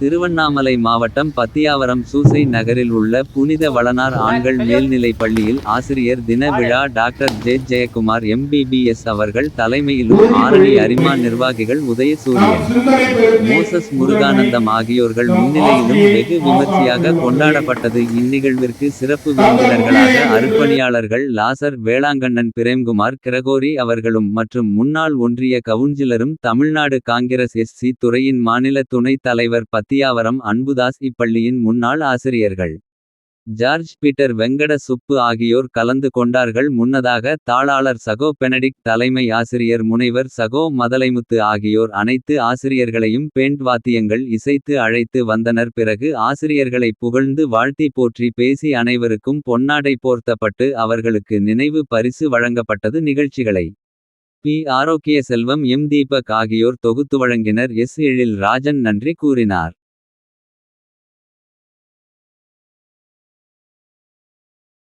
திருவண்ணாமலை மாவட்டம் பத்தியாவரம் சூசை நகரில் உள்ள புனித வளனார் ஆண்கள் மேல்நிலைப் பள்ளியில் ஆசிரியர் தின விழா டாக்டர் ஜே. ஜெயக்குமார் எம்பிபிஎஸ் அவர்கள் தலைமையிலும் ஆரணி அரிமா நிர்வாகிகள் உதயசூரியன் மோசஸ் முருகானந்தம் ஆகியோர்கள் முன்னிலையிலும் வெகு விமர்சையாக கொண்டாடப்பட்டது. இந்நிகழ்விற்கு சிறப்பு விருந்தினர்களாக அர்ப்பணியாளர்கள் லாசர் வேளாங்கண்ணன் பிரேம்குமார் கிரகோரி அவர்களும் மற்றும் முன்னாள் ஒன்றிய கவுன்சிலரும் தமிழ்நாடு காங்கிரஸ் எஸ். சி. துறையின் மாநில துணைத் தலைவர் பத். சத்தியாவரம் அன்புதாஸ் இப்பள்ளியின் முன்னாள் ஆசிரியர்கள். ஜார்ஜ் பீட்டர் வெங்கட சுப்பு ஆகியோர் கலந்து கொண்டார்கள். முன்னதாக தாளாளர் சகோ பெனடிக் தலைமை ஆசிரியர் முனைவர் சகோ மதலைமுத்து ஆகியோர் அனைத்து ஆசிரியர்களையும் பேண்ட் வாத்தியங்கள் இசைத்து அழைத்து வந்தனர். பிறகு ஆசிரியர்களை புகழ்ந்து வாழ்த்தி போற்றி பேசி அனைவருக்கும் பொன்னாடை போர்த்தப்பட்டு அவர்களுக்கு நினைவு பரிசு வழங்கப்பட்டது நிகழ்ச்சிகளை. பி. ஆரோக்கிய செல்வம் எம். தீபக் ஆகியோர் தொகுத்து வழங்கினர். எஸ். எழில் ராஜன் நன்றி கூறினார்.